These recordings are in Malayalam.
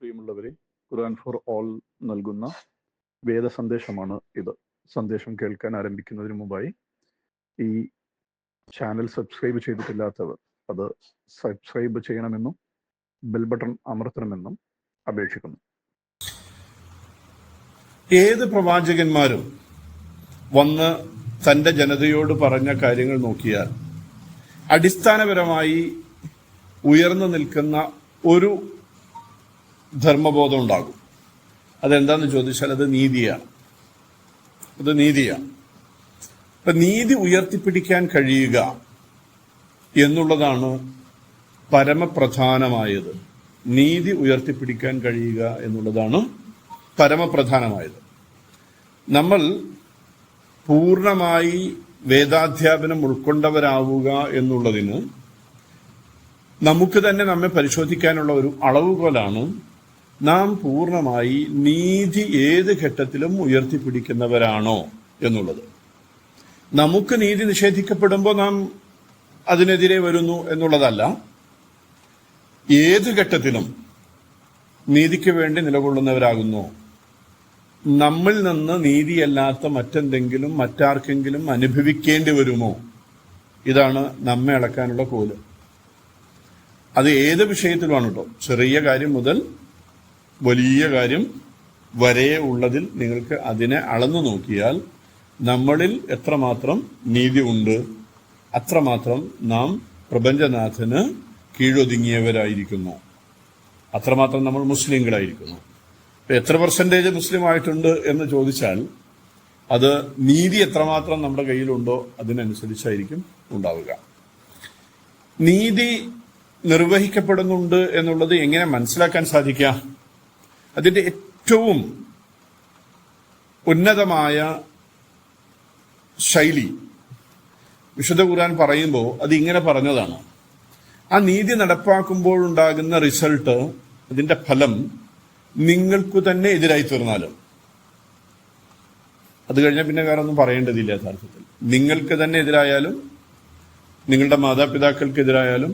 പ്രിയമുള്ളവരെ ഖുർആൻ ഫോർ ഓൾ നൽകുന്ന വേദ സന്ദേശമാണ് ഇത്. സന്ദേശം കേൾക്കാൻ ആരംഭിക്കുന്നതിന് മുമ്പായി ഈ ചാനൽ സബ്സ്ക്രൈബ് ചെയ്തിട്ടില്ലാത്തവർ അത് സബ്സ്ക്രൈബ് ചെയ്യണമെന്നും ബെൽ ബട്ടൺ അമർത്തണമെന്നും അപേക്ഷിക്കുന്നു. ഏത് പ്രവാചകന്മാരും വന്ന് തന്റെ ജനതയോട് പറഞ്ഞ കാര്യങ്ങൾ നോക്കിയാൽ അടിസ്ഥാനപരമായി ഉയർന്നു നിൽക്കുന്ന ഒരു ധർമ്മബോധം ഉണ്ടാകും. അതെന്താന്ന് ചോദിച്ചാൽ അത് നീതിയാണ്. അത് നീതിയാണ്. അപ്പൊ നീതി ഉയർത്തിപ്പിടിക്കാൻ കഴിയുക എന്നുള്ളതാണ് പരമപ്രധാനമായത്. നീതി ഉയർത്തിപ്പിടിക്കാൻ കഴിയുക എന്നുള്ളതാണ് പരമപ്രധാനമായത്. നമ്മൾ പൂർണമായി വേദാധ്യാപനം ഉൾക്കൊണ്ടവരാവുക എന്നുള്ളതിന് നമുക്ക് തന്നെ നമ്മെ പരിശോധിക്കാനുള്ള ഒരു അളവുകോലാണ് നാം പൂർണമായി നീതി ഏത് ഘട്ടത്തിലും ഉയർത്തിപ്പിടിക്കുന്നവരാണോ എന്നുള്ളത്. നമുക്ക് നീതി നിഷേധിക്കപ്പെടുമ്പോൾ നാം അതിനെതിരെ വരുന്നു എന്നുള്ളതല്ല. ഏത് ഘട്ടത്തിലും നീതിക്ക് വേണ്ടി നിലകൊള്ളുന്നവരാകുന്നു. നമ്മിൽ നിന്ന് നീതിയല്ലാത്ത മറ്റെന്തെങ്കിലും മറ്റാർക്കെങ്കിലും അനുഭവിക്കേണ്ടി വരുമോ? ഇതാണ് നമ്മെ അളക്കാനുള്ള കോൽ. അത് ഏത് വിഷയത്തിലുമാണ് കേട്ടോ ചെറിയ കാര്യം മുതൽ വലിയ കാര്യം വരെ ഉള്ളതിൽ നിങ്ങൾക്ക് അതിനെ അളന്നു നോക്കിയാൽ നമ്മളിൽ എത്രമാത്രം നീതി ഉണ്ട് അത്രമാത്രം നാം പ്രപഞ്ചനാഥന് കീഴൊതുങ്ങിയവരായിരിക്കുന്നു. അത്രമാത്രം നമ്മൾ മുസ്ലിങ്ങളായിരിക്കുന്നു. എത്ര പെർസെന്റേജ് മുസ്ലിം ആയിട്ടുണ്ട് എന്ന് ചോദിച്ചാൽ അത് നീതി എത്രമാത്രം നമ്മുടെ കയ്യിലുണ്ടോ അതിനനുസരിച്ചായിരിക്കും ഉണ്ടാവുക. നീതി നിർവഹിക്കപ്പെടുന്നുണ്ട് എന്നുള്ളത് എങ്ങനെ മനസ്സിലാക്കാൻ സാധിക്കാം അതിന്റെ ഏറ്റവും ഉന്നതമായ ശൈലി. വിശുദ്ധ ഖുർആൻ പറയുമ്പോൾ അത് ഇങ്ങനെ പറഞ്ഞതാണ്. ആ നീതി നടപ്പാക്കുമ്പോഴുണ്ടാകുന്ന റിസൾട്ട് അതിന്റെ ഫലം നിങ്ങൾക്കു തന്നെ എതിരായി തീർന്നാലും. അത് കഴിഞ്ഞാൽ പിന്നെ വേറെ ഒന്നും പറയേണ്ടതില്ല യഥാർത്ഥത്തിൽ. നിങ്ങൾക്ക് തന്നെ എതിരായാലും നിങ്ങളുടെ മാതാപിതാക്കൾക്കെതിരായാലും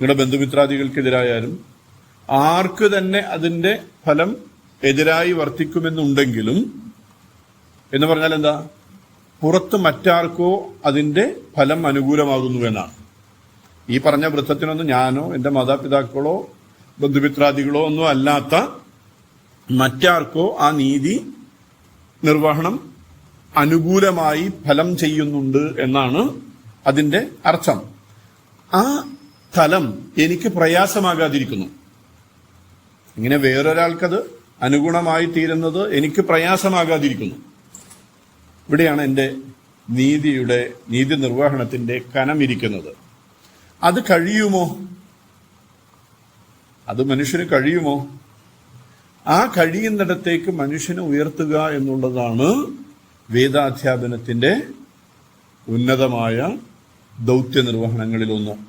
നിങ്ങളുടെ ബന്ധുമിത്രാദികൾക്കെതിരായാലും ആർക്ക് തന്നെ അതിന്റെ ഫലം എതിരായി വർത്തിക്കുമെന്നുണ്ടെങ്കിലും എന്ന് പറഞ്ഞാൽ എന്താ? പുറത്ത് മറ്റാർക്കോ അതിന്റെ ഫലം അനുകൂലമാകുന്നു എന്നാണ്. ഈ പറഞ്ഞ വൃത്തത്തിനൊന്നും ഞാനോ എന്റെ മാതാപിതാക്കളോ ബന്ധുമിത്രാദികളോ ഒന്നും അല്ലാത്ത മറ്റാർക്കോ ആ നീതി നിർവഹണം അനുകൂലമായി ഫലം ചെയ്യുന്നുണ്ട് എന്നാണ് അതിന്റെ അർത്ഥം. ആ ഫലം എനിക്ക് പ്രയാസമാകാതിരിക്കുന്നു. ഇങ്ങനെ വേറൊരാൾക്കത് അനുഗുണമായി തീരുന്നത് എനിക്ക് പ്രയാസമാകാതിരിക്കുന്നു. ഇവിടെയാണ് എന്റെ നീതിയുടെ നീതി നിർവഹണത്തിന്റെ കനമിരിക്കുന്നത് അത് കഴിയുമോ? അത് മനുഷ്യന് കഴിയുമോ? ആ കഴിയുന്നിടത്തേക്ക് മനുഷ്യനെ ഉയർത്തുക എന്നുള്ളതാണ് വേദാധ്യാപനത്തിന്റെ ഉന്നതമായ ദൗത്യ നിർവഹണങ്ങളിലൊന്ന്